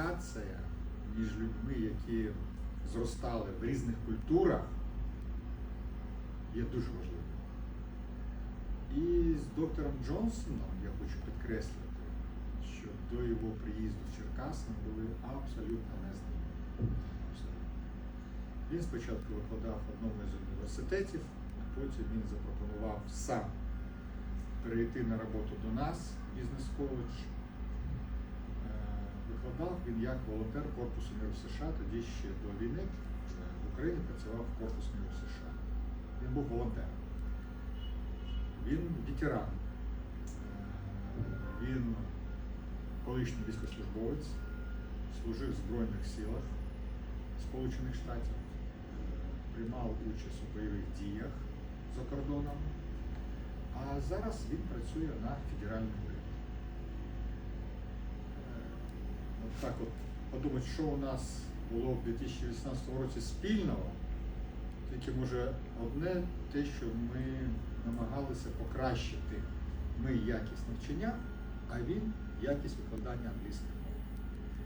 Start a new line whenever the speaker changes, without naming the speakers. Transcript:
комунікація між людьми, які зростали в різних культурах, є дуже важливою. І з доктором Джонсоном я хочу підкреслити, що до його приїзду в Черкас ми були абсолютно незнайомі. Він спочатку викладав в одному з університетів, а потім він запропонував сам перейти на роботу до нас, бізнес-коледж. Е, він як волонтер Корпусу миру США, тоді ще до війни е, в Україні працював в Корпус миру США. Він був волонтером. Він ветеран. Е, Він колишній військовослужбовець, служив в Збройних силах Сполучених Штатів, е, приймав участь у бойових діях за кордоном, а зараз він працює на федеральному уряді. Е, От так от подумати, що у нас було в 2018 році спільного, тільки може одне те, що ми намагалися покращити ми якість навчання, а він якість викладання англійської мови.